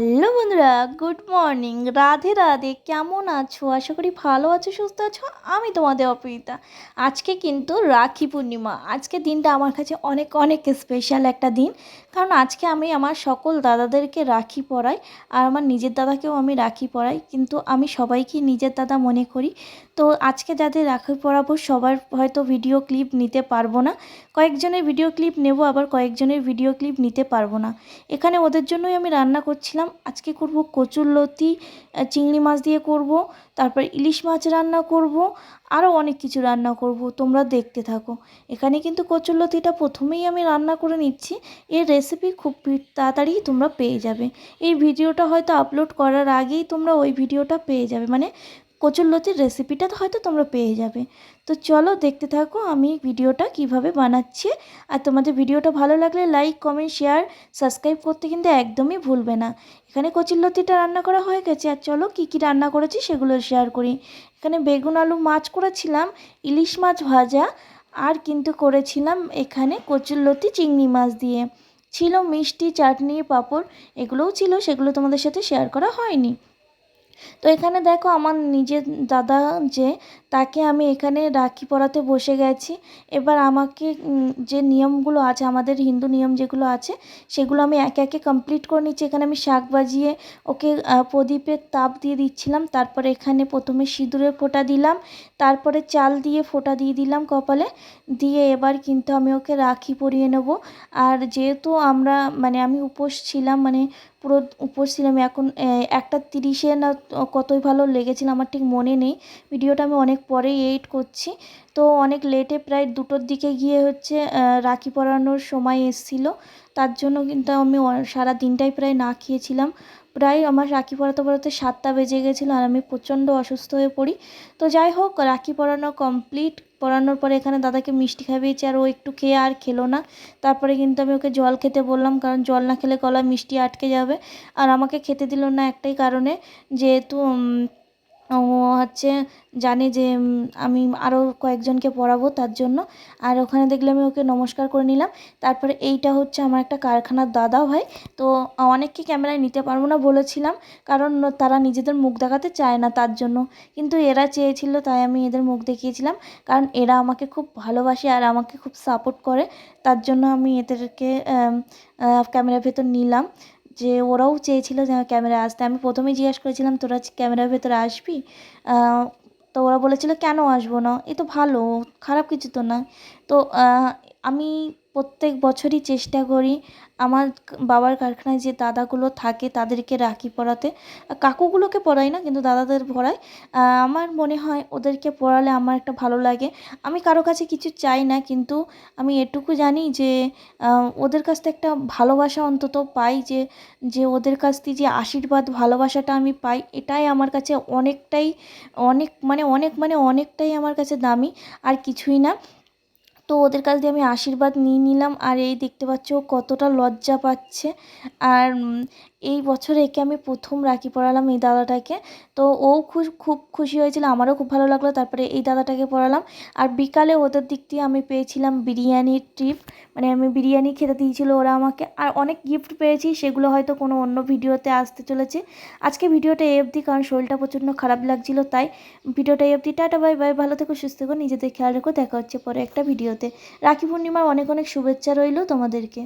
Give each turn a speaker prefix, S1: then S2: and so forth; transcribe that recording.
S1: Hello বন্ধুরা, good morning. Radhe Radhe, কেমন আছো? আশা করি ভালো আছো, সুস্থ আছো। আমি তোমাদের অপরিতা। আজকে কিন্তু রাখি পূর্ণিমা। আজকে দিনটা আমার কাছে অনেক অনেক স্পেশাল একটা দিন। কারণ আজকে আমি আমার সকল দাদাদেরকে রাখি পরাই আর আমার নিজের দাদাকেও আমি রাখি পরাই। কিন্তু আমি সবাইকে নিজের দাদা মনে করি। তো আজকে যাদের রাখি পরাবো, সবার হয়তো ভিডিও ক্লিপ নিতে পারব না। কয়েকজনের ভিডিও ক্লিপ নেব, আবার কয়েকজনের ভিডিও ক্লিপ নিতে পারব না। এখানে ওদের জন্যই আমি রান্না করছিলাম। আজকে করব কচুরলতি চিংড়ি মাছ দিয়ে করব, তারপর ইলিশ মাছ রান্না করব আরও অনেক কিছু রান্না করব, তোমরা দেখতে থাকো। এখানে কিন্তু কচুরলতিটা প্রথমেই আমি রান্না করে নিচ্ছি, এর রেসিপি খুব তাড়াতাড়ি তোমরা পেয়ে যাবে। এই ভিডিওটা হয়তো আপলোড করার আগেই তোমরা ওই ভিডিওটা পেয়ে যাবে মানে কচুরলতির রেসিপিটা হয়তো তোমরা পেয়ে যাবে। তো চলো দেখতে থাকো আমি ভিডিওটা কীভাবে বানাচ্ছি। আর তোমাদের ভিডিওটা ভালো লাগলে লাইক কমেন্ট শেয়ার সাবস্ক্রাইব করতে কিন্তু একদমই ভুলবে না। এখানে কচুরলতিটা রান্না করা হয়ে গেছে। আর চলো কি কি রান্না করেছি সেগুলো শেয়ার করি। এখানে বেগুন, আলু, মাছ করেছিলাম, ইলিশ মাছ ভাজা, আর কিন্তু করেছিলাম এখানে কচুরলতি চিংড়ি মাছ দিয়ে। ছিল মিষ্টি, চাটনি, পাঁপড়, এগুলোও ছিল, সেগুলো তোমাদের সাথে শেয়ার করা হয়নি। তো এখানে দেখো আমার নিজের দাদা যে, তাকে আমি এখানে রাখি পরাতে বসে গেছি। এবার আমাকে যে নিয়মগুলো আছে, আমাদের হিন্দু নিয়ম যেগুলো আছে, সেগুলো আমি একে একে কমপ্লিট করে নিচ্ছি। এখানে আমি শাক বাজিয়ে ওকে প্রদীপের তাপ দিয়ে দিচ্ছিলাম। তারপরে এখানে প্রথমে সিঁদুরের ফোঁটা দিলাম। তারপরে চাল দিয়ে ফোঁটা দিয়ে দিলাম কপালে। দিয়ে এবার কিন্তু আমি ওকে রাখি পরিয়ে নেব। আর যেহেতু আমরা মানে আমি উপোস ছিলাম মানে পুরো উপোস ছিলাম এখন একটা তিরিশে না কতই ভালো লেগেছিল আমার ঠিক মনে নেই। ভিডিওটা আমি অনেক পরেই এডিট করছি। তো অনেক লেটে প্রায় দুটোর দিকে গিয়ে হচ্ছে রাখি পরানোর সময় এসছিল। তার জন্য কিন্তু আমি সারা দিনটাই প্রায় না খেয়েছিলাম। প্রায় আমার রাখি পরাতে পরাতে সাতটা বেজে গেছিল আর আমি প্রচণ্ড অসুস্থ হয়ে পড়ি। তো যাই হোক, রাখি পরানো কমপ্লিট পরানোর পরে এখানে দাদাকে মিষ্টি খাইয়েছি আর ও একটু খেয়ে আর খেলো না। তারপরে কিন্তু আমি ওকে জল খেতে বললাম, কারণ জল না খেলে গলায় মিষ্টি আটকে যাবে। আর আমাকে খেতে দিল না একটাই কারণে, যেহেতু ও হচ্ছে জানে যে আমি আরও কয়েকজনকে পড়াবো তার জন্য। আর ওখানে দেখলে আমি ওকে নমস্কার করে নিলাম। তারপরে এইটা হচ্ছে আমার একটা কারখানার দাদা ভাই তো অনেককে ক্যামেরায় নিতে পারব না বলেছিলাম, কারণ তারা নিজেদের মুখ দেখাতে চায় না তার জন্য। কিন্তু এরা চেয়েছিল, তাই আমি এদের মুখ দেখিয়েছিলাম। কারণ এরা আমাকে খুব ভালোবাসে আর আমাকে খুব সাপোর্ট করে। তার জন্য আমি এদেরকে ক্যামেরার ভেতর নিলাম। যে ওরাও চেয়েছিল যে ক্যামেরা আসতে। আমি প্রথমেই জিজ্ঞেস করেছিলাম, তোরা ক্যামেরার ভেতরে আসবি? তো ওরা বলেছিল, কেন আসব না? এ তো ভালো, খারাপ কিছু তো না তো আমি প্রত্যেক বছরই চেষ্টা করি আমার বাবার কারখানায় যে দাদাগুলো থাকে তাদেরকে রাখি পরাতে। কাকুগুলোকে পরাই না, কিন্তু দাদাদের পরাই। আমার মনে হয় ওদেরকে পরালে আমার একটা ভালো লাগে। আমি কারও কাছে কিছু চাই না, কিন্তু আমি এটুকু জানি যে ওদের কাছ থেকে একটা ভালোবাসা অন্তত পাই যে যে ওদের কাছ থেকে যে আশীর্বাদ, ভালোবাসাটা আমি পাই, এটাই আমার কাছে অনেকটাই, অনেক মানে অনেক মানে অনেকটাই আমার কাছে দামি। আর কিছুই না। তো ওদের কাছ দিয়ে আমি আশীর্বাদ নিয়ে নিলাম। আর এই দেখতে পাচ্ছ কতটা লজ্জা পাচ্ছে। আর এই বছর একে আমি প্রথম রাখি পরালাম এই দাদাটাকে। তো ও খুব খুব খুশি হয়েছিল, আমারও খুব ভালো লাগল, তারপরে এই দাদাটাকে পরালাম। আর বিকালে ওদের দিক দিয়ে আমি পেয়েছিলাম বিরিয়ানির ট্রিপ মানে আমি বিরিয়ানি খেতে দিয়েছিলো ওরা আমাকে। আর অনেক গিফট পেয়েছি, সেগুলো হয়তো কোনো অন্য ভিডিওতে আসতে চলেছে। আজকে ভিডিওটা এফদি কারণ শরীরটা প্রচণ্ড খারাপ লাগছিল, তাই ভিডিওটা এফদি টাটা, বাই বাই। ভালো থেকো, সুস্থ থেকো, নিজেদের খেয়াল রেখো, দেখা হচ্ছে পরে একটা ভিডিওতে। রাখি পূর্ণিমার অনেক অনেক শুভেচ্ছা রইল তোমাদেরকে।